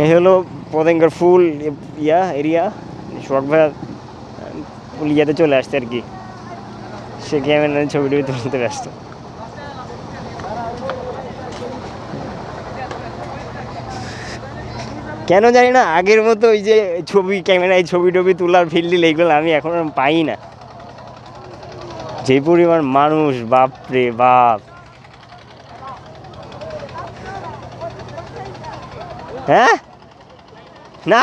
এই হলো পতেঙ্গার ফুল, ইয়া, এরিয়া। ভাই ফুল ইয়াতে চলে আসছে আর কি। সে ক্যামেরা ছবি টবি তুলতে ব্যস্ত। কেন জানি না, আগের মতো ওই যে ছবি ক্যামেরায় ছবি টবি তোলার ফিল্ডিল এইগুলো আমি এখন পাই না যে পরিমাণ মানুষ বাপ রে বাপ। হ্যাঁ? না?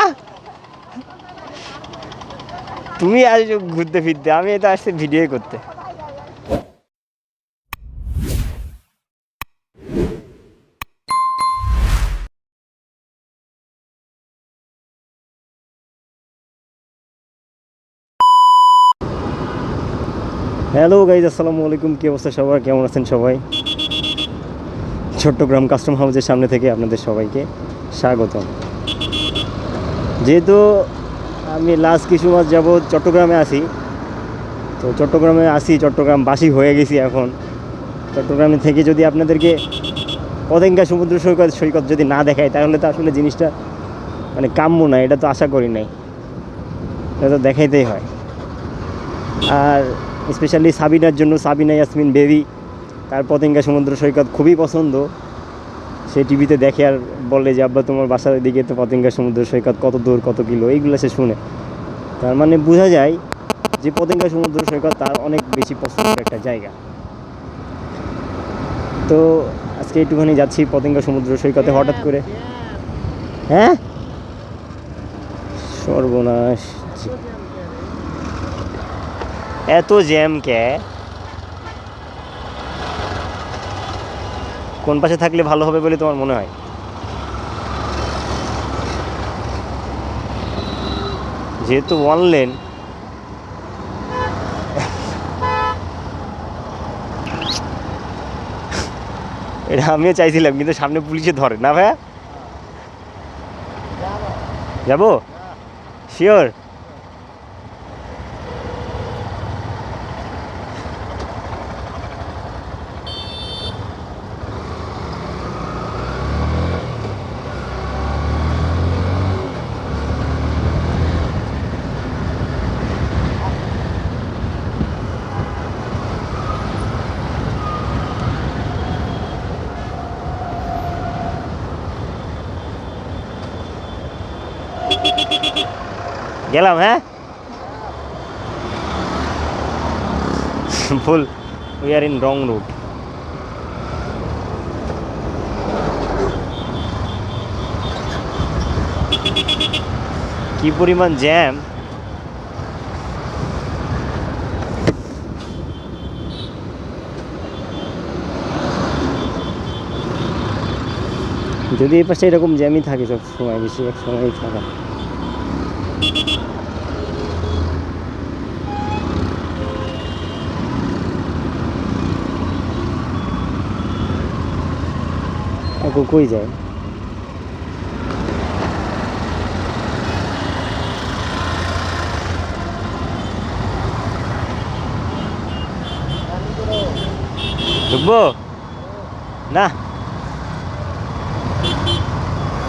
তুমি আসছো ঘুরতে ফিরতে, আমি তো আসছি ভিডিও করতে। হ্যালো গাইজ আসসালামু আলাইকুম, কী অবস্থা সবার? কেমন আছেন সবাই? চট্টগ্রাম কাস্টম হাউসের সামনে থেকে আপনাদের সবাইকে। স্বাগতম। যেহেতু আমি লাস্ট কিছু মাস যাব চট্টগ্রামে আসি তো চট্টগ্রামে আসি চট্টগ্রাম বাসি হয়ে গেছি এখন। চট্টগ্রামে থেকে যদি আপনাদেরকে পতেঙ্গা সমুদ্র সৈকত সৈকত যদি না দেখায় তাহলে তো আসলে জিনিসটা মানে কাম্য না, এটা তো আশা করি নাই। এটা তো দেখাইতেই হয়। আর স্পেশালি সাবিনার জন্য, সাবিনা ইয়াসমিন বেবি, তার পতেঙ্গা সমুদ্র সৈকত খুবই পছন্দ। সে টিভিতে দেখে আর বলে যে, আব্বা, তোমার বাসার দিকে তো পতেঙ্গা সমুদ্র সৈকত, কত দূর, কত কিলো? এইগুলো সে শুনে। তার মানে বোঝা যায় যে, পতেঙ্গা সমুদ্র সৈকত তার অনেক বেশি পছন্দের একটা জায়গা। তো আজকে একটুখানি যাচ্ছি পতেঙ্গা সমুদ্র সৈকতে হঠাৎ করে। হ্যাঁ? সর্বনাশ। এত জ্যাম কে? কোন পাশে থাকলে ভালো হবে বলে তোমার মনে হয়? যেহেতু ওয়ান লেন এটা আমিও চাইছিলাম, কিন্তু সামনে পুলিশে ধরে, না ভাইয়া? যাব? শিওর গেলাম হ্যাঁ? ফুল we are in wrong route কি পরিমাণ জ্যাম যদি এই পাশে এরকম জ্যামই থাকে সব সময় বেশি এক সময়ই থাকা আকৌ কই যায় ঢুকবো না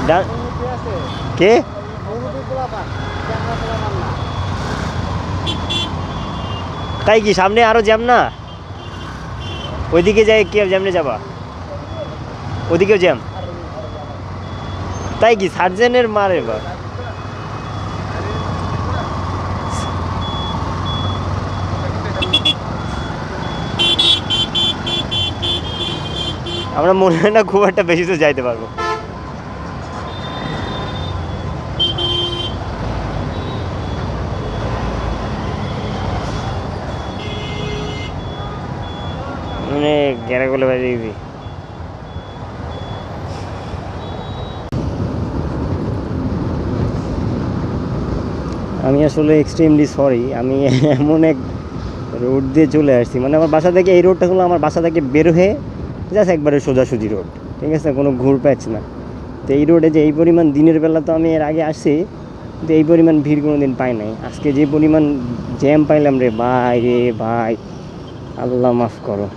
ডা- কে তাই কি সামনে আরও জ্যাম না? ওইদিকে যাই, কে জ্যামনে যাবা? ওদিকেও জ্যাম। তাই কি সার্জেনের মারে বা? আমরা মনে হয় না খুব একটা বেশি তো যাইতে পারব। মানে গেরা গলে বাজিয়ে দিবি। আমি আসলে এক্সট্রিমলি সরি আমি এমন এক রোড দিয়ে চলে আসছি। মানে আমার বাসা থেকে এই রোডটা হলো আমার বাসা থেকে বের হয়ে জাস্ট একবারে সোজাসুজি রোড ঠিক আছে? কোনো ঘুর প্যাচ না। তো এই রোডে যে এই পরিমাণ দিনের বেলা তো আমি এর আগে আসছি, কিন্তু এই পরিমাণ ভিড় কোনো দিন পাই নাই। আজকে যে পরিমাণ জ্যাম পাইলাম রে, ভাই রে ভাই, আল্লাহ মাফ করো।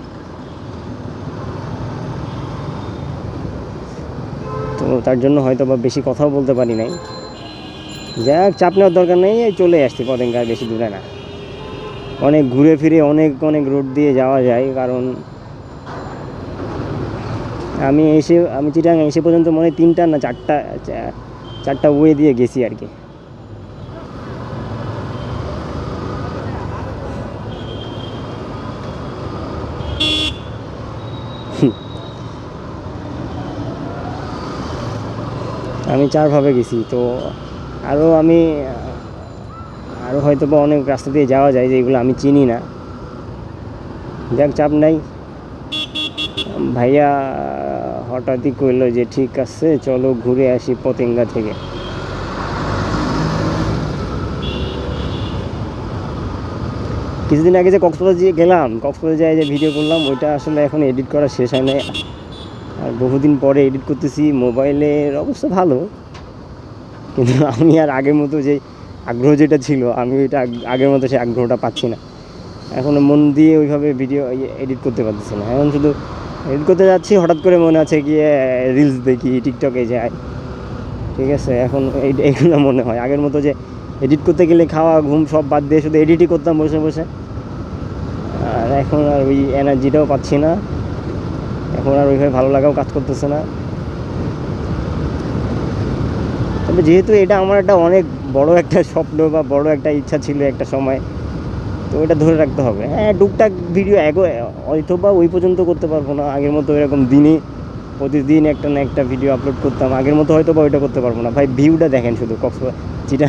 তার জন্য হয়তো বা বেশি কথাও বলতে পারি নাই। যাক চাপ নেওয়ার দরকার নেই চলে আসছি পতেঙ্গায় বেশি দূরে না। অনেক ঘুরে ফিরে, অনেক অনেক রোড দিয়ে যাওয়া যায়, কারণ আমি এসে, আমি চিটাং এসে পর্যন্ত মনে তিনটা না চারটা চারটা ওয়ে দিয়ে গেছি আর কি। আমি চারভাবে গেছি, তো আরও আমি আরও হয়তো বা অনেক রাস্তা দিয়ে যাওয়া যায় যেগুলো আমি চিনি না। যাক, চাপ নাই। ভাইয়া হঠাৎই কইলো যে, ঠিক আছে, চলো ঘুরে আসি পতেঙ্গা থেকে। কিছুদিন আগে যে কক্সবাজার গেলাম, কক্সবাজার যায় যে ভিডিও করলাম, ওইটা আসলে এখন এডিট করা শেষ হয় নাই। আর বহুদিন পরে এডিট করতেছি, মোবাইলের অবস্থা ভালো। কিন্তু আমি আর আগের মতো যে আগ্রহ যেটা ছিল, আমি ওইটা আগের মতো সেই আগ্রহটা পাচ্ছি না। এখন মন দিয়ে ওইভাবে ভিডিও এডিট করতে পারতেছি না। এখন শুধু এডিট করতে যাচ্ছি, হঠাৎ করে মনে আছে গিয়ে রিলস দেখি টিকটকে যাই। ঠিক আছে, এখন এই- এইগুলো মনে হয়। আগের মতো যে এডিট করতে গেলে খাওয়া, ঘুম সব বাদ দিয়ে শুধু এডিটই করতাম বসে বসে। আর এখন আর ওই এনার্জিটাও পাচ্ছি না। এখন আর ওইভাবে ভালো লাগাও কাজ করতেছে না। তবে যেহেতু এটা আমার একটা অনেক বড় একটা স্বপ্ন বা বড় একটা ইচ্ছা ছিল একটা সময়, তো ওটা ধরে রাখতে হবে। হ্যাঁ টুকটাক ভিডিও এগো, হয়তো বা ওই পর্যন্ত করতে পারব না। আগের মতো এরকম দিনে, প্রতিদিন একটা না একটা ভিডিও আপলোড করতাম। আগের মতো হয়তো বা ওইটা করতে পারব না। ভাই ভিউটা দেখেন শুধু কক্সবাজার চিটা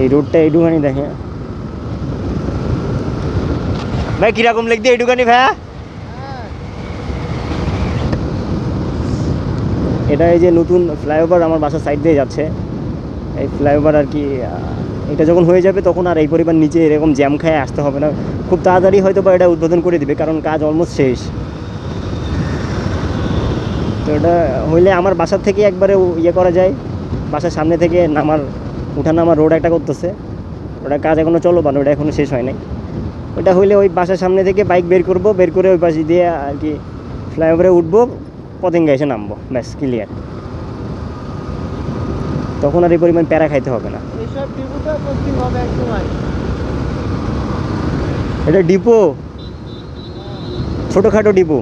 এই রোডটা একটুখানি দেখেন। ভাই, কীরকম লিখতে একটুখানি ভাইয়া? এটা এই যে নতুন ফ্লাইওভার আমার বাসার সাইড দিয়ে যাচ্ছে। এই ফ্লাইওভার আর কি এটা যখন হয়ে যাবে তখন আর এই পরিমাণ নিচে এরকম জ্যাম খায় আসতে হবে না। খুব তাড়াতাড়ি হয়তো বা এটা উদ্বোধন করে দিবে, কারণ কাজ অলমোস্ট শেষ। তো এটা হইলে আমার বাসার থেকে একবারে ইয়ে করা যায়। বাসার সামনে থেকে নামার উঠা নামার রোড একটা করতেছে। ওটা কাজ এখনও চলো বানো ওটা এখনও শেষ হয় নাই। ওটা হইলে ওই বাসার সামনে থেকে বাইক বের করব বের করে ওই পাশে দিয়ে আর কি ফ্লাইওভারে উঠবো পতেঙ্গা এসে নামবো ব্যাস ক্লিয়ার তখন আর এই পরিমাণ প্যারা খাইতে হবে না। এটা ডিপো? ছোটোখাটো ডিপো।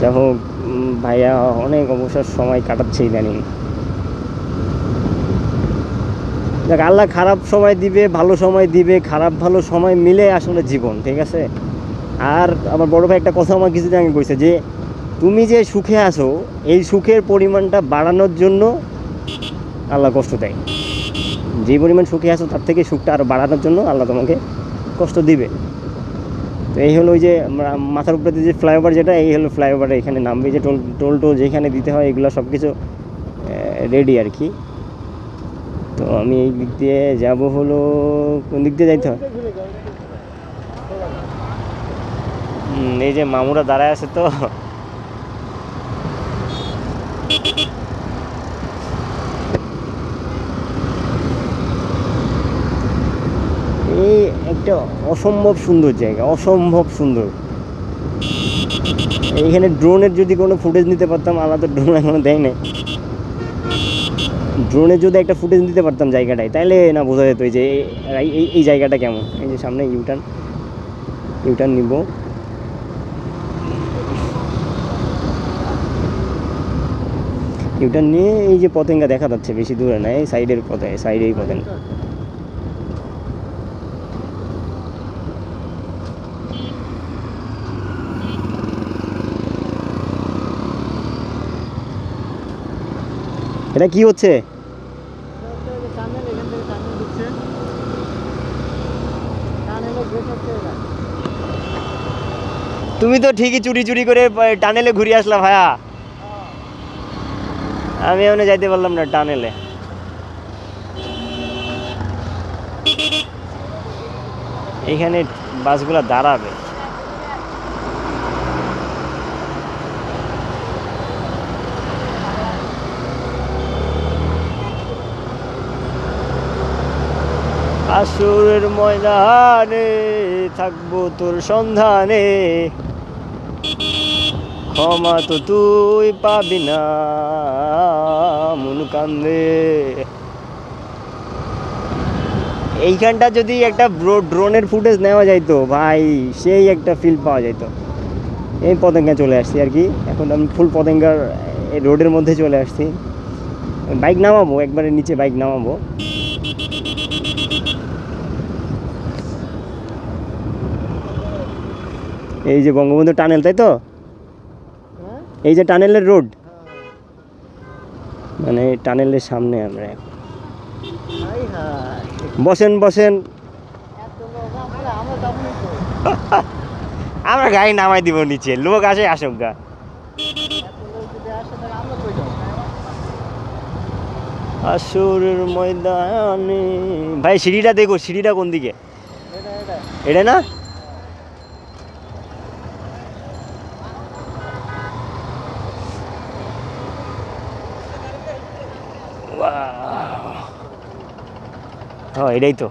যাই হোক। ভাইয়া অনেক অবসর সময় কাটাচ্ছে ইদানিং। দেখ, আল্লাহ খারাপ সময় দিবে, ভালো সময় দিবে, খারাপ, ভালো সময় মিলে আসলে জীবন, ঠিক আছে? আর আমার বড় ভাই একটা কথা আমার কিছুদিন আগে কইছে যে, তুমি যে সুখে আছো, এই সুখের পরিমাণটা বাড়ানোর জন্য আল্লাহ কষ্ট দেয়। যে পরিমাণ সুখে আছো, তার থেকে সুখটা আরও বাড়ানোর জন্য আল্লাহ তোমাকে কষ্ট দিবে। তো এই হলো ওই যে মাথার উপরে যে ফ্লাইওভার যেটা, এই হলো ফ্লাইওভার এখানে নামবে, যে টোল টোল টোল যেখানে দিতে হয়, এগুলো সব কিছু রেডি আর কি। তো আমি এই দিক দিয়ে যাব হলো, কোন দিক দিয়ে যাইতে হয়? এই যে মামুরা দাঁড়ায় আছে তো একটা অসম্ভব সুন্দর জায়গা, অসম্ভব সুন্দর। এইখানে ড্রোনের যদি কোনো ফুটেজ নিতে পারতাম, আলাদা ড্রোন এখনও দেয় না ড্রোনের যদি একটা ফুটেজ নিতে পারতাম জায়গাটায় তাহলে না বোঝা যেত যে, এই এই জায়গাটা কেমন? এই যে সামনে ইউটার্ন ইউটার্ন নিব। ইউটার্ন নিয়ে এই যে পতেঙ্গা দেখা যাচ্ছে, বেশি দূরে না, এই সাইডের পথে সাইডেই পতেঙ্গা এটা কি হচ্ছে? এখান তুমি তো ঠিকই চুরি চুরি করে টানেলে ঘুরে আসলাম ভাইয়া আমি এমনি যাইতে পারলাম না টানেলে। এইখানে বাসগুলো দাঁড়াবে। আসরের ময়দানে থাকব তোর সন্ধানে। ক্ষমা তো তুই পাবি না, মন কান্দে। এইখানটা যদি একটা ড্রোনের ফুটেজ নেওয়া যাইতো, ভাই, সেই একটা ফিল পাওয়া যাইতো। এই পতেঙ্গা চলে আসছি আর কি। এখন আমি ফুল পতেঙ্গার রোডের মধ্যে চলে আসছি। বাইক নামাবো, একবারে নিচে বাইক নামাবো। এই যে বঙ্গবন্ধু টানেল তাই তো? হ্যাঁ। এই যে টানেলের রোড। মানে টানেলের সামনে আমরা বসেন বসেন। আমরা গাড়ি নামাই দিব নিচে। লোক আসে আসুক গা। আসরের ময়দানে। ভাই সিঁড়িটা দেখো সিঁড়িটা কোন দিকে? এটা না? এটাই তো।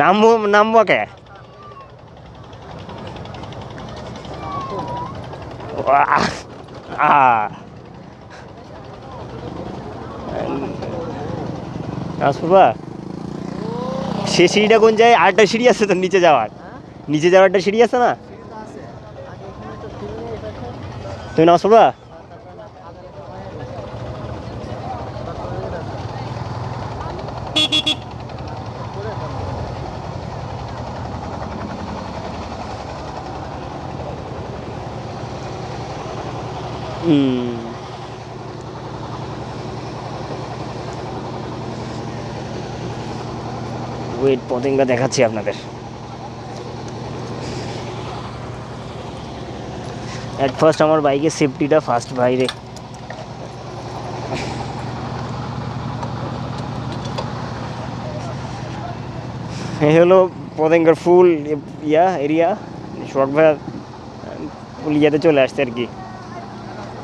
নামবো নামবো কে! আসবা সে সিঁড়িটা কোন যায় আরেকটা সিঁড়ি আছে তো নিচে যাওয়ার। নিচে যাওয়ার একটা সিঁড়ি আছে না? সিঁড়ি তো আছে। আগে এখানে তো ছিল না এটা তো তুমি নাচবা হুম পতেঙ্গা দেখাচ্ছি আপনাদের। অ্যাট ফার্স্ট আমার বাইকের সেফটিটা ফার্স্ট বাইরে এই হলো পতেঙ্গার ফুল ইয়া এরিয়া। শর্ট ভাই ফুল ইয়াতে চলে আসছে আর কি।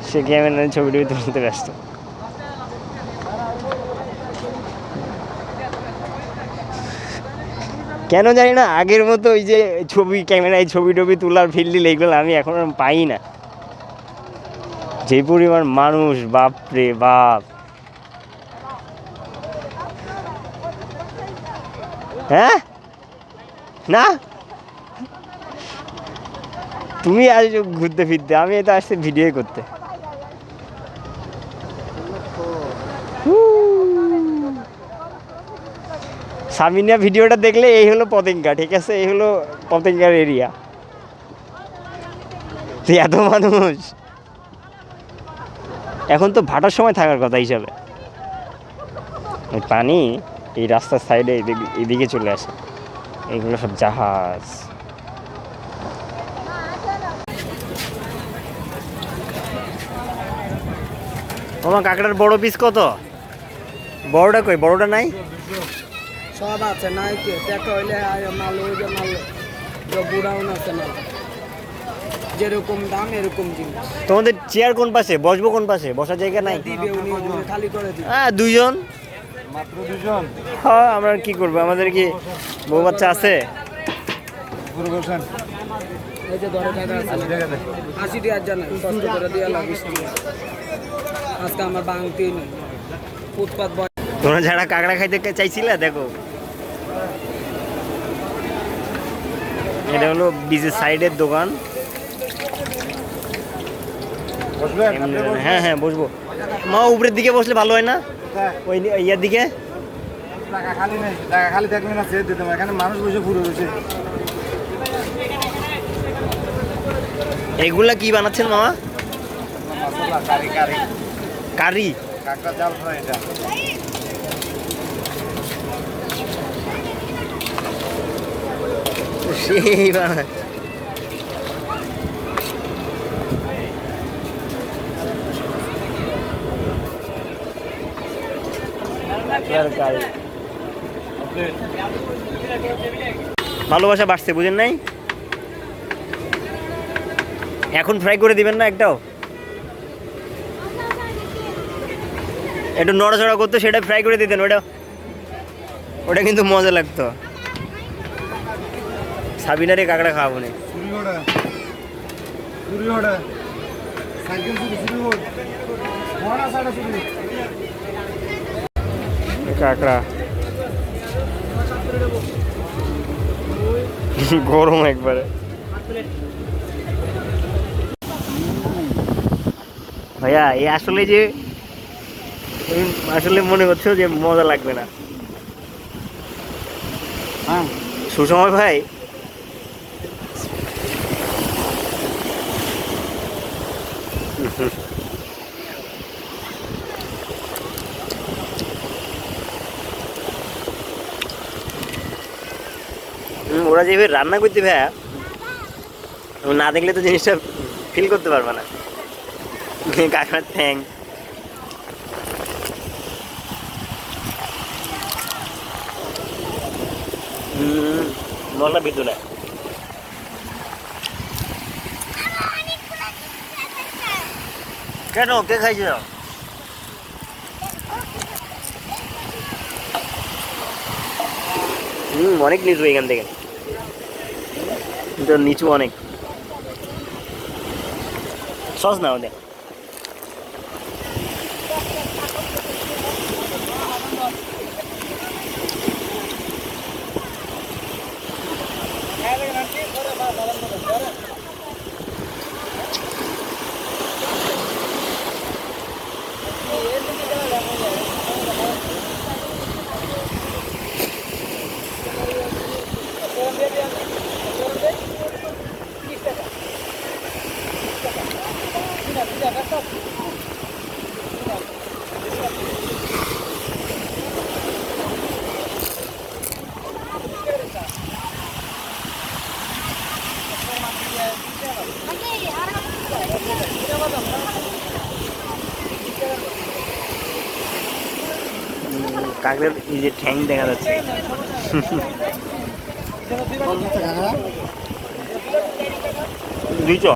সে ক্যামেরা ছবি টবি তুলতে ব্যস্ত। কেন জানি না, আগের মতো ওই যে ছবি, ক্যামেরায় ছবি টবি তোলার ফিল্ডিল এইগুলো আমি এখন পাই না। যে পরিমাণ মানুষ, বাপ রে বাপ। হ্যাঁ? না? তুমি আসছো ঘুরতে ফিরতে, আমি এটা আসছি ভিডিও করতে। সামিনিয়া ভিডিওটা দেখলে এই হলো পতেঙ্গা, ঠিক আছে? এই হলো পতেঙ্গার এরিয়া এত মানুষ। এখন তো ভাটার সময় থাকার কথা হিসাবে। পানি এই রাস্তার সাইডে এদিকে চলে আসে। এগুলো সব জাহাজ। তোমার কাঁকড়ার বড় পিস কত? বড়টা কই? বড়টা নাই? সব আছে নাই কি দেখা হইলে মাল ওই যে মাল যে বুড়াউন আছে মাল যেরকম দাম এরকম জিনিস। তোমাদের চেয়ার কোন পাশে? বসবো কোন পাশে? বসার জায়গা নাই? দিবে উনি উনি খালি করে দিবে। হ্যাঁ দুইজন? মাত্র দুজন হ্যাঁ আমরা কি করব? আমাদের কি বউ বাচ্চা আছে? পুরো বলছেন এই যে ধরে টাকা আছে। আশি টাকার জন্য কষ্ট করে দিয়ে লাগিস আজকে আমার নেই। ফুটপাত তোমরা যারা কাঁকড়া খাইতে চাইছিলে দেখো। এটা হলো বিচের সাইডের দোকান। হ্যাঁ হ্যাঁ বসবো। মা উপরের দিকে বসলে ভালো হয় না? ওই ইয়ার দিকে? টাকা খালি নেই টাকা খালি থাকলে না সেট দিতাম এখানে মানুষ বসে পুরো রয়েছে এগুলা কি বানাচ্ছেন মামা? কারি কারি। কারি। কাঁকড়া জাল ফ্রাই এটা। ভালোবাসা বাড়ছে, বুঝেন নাই? এখন ফ্রাই করে দিবেন না একটাও? একটু নড়াচড়া করতো সেটা ফ্রাই করে দিতেন, ওটা ওটা কিন্তু মজা লাগতো। সাবিনারে কাঁকড়া খাওয়াবো না কাঁকড়া। গরম একবারে। ভাইয়া এই আসলে যে আসলে মনে হচ্ছে যে মজা লাগবে না। হ্যাঁ। সুসময় ভাই ওরা যেভাবে রান্না করতে ভাইয়া, না দেখলে তো জিনিসটা ফিল করতে পারবে না। থ্যাং হুম মশলা বিদ্যুৎ কেন কে খাইছে? হুম অনেক নিচু এখান থেকে। নিচু অনেক। সস না ওদের কাকের এই যে ঠ্যাং দেখা যাচ্ছে। দুইশো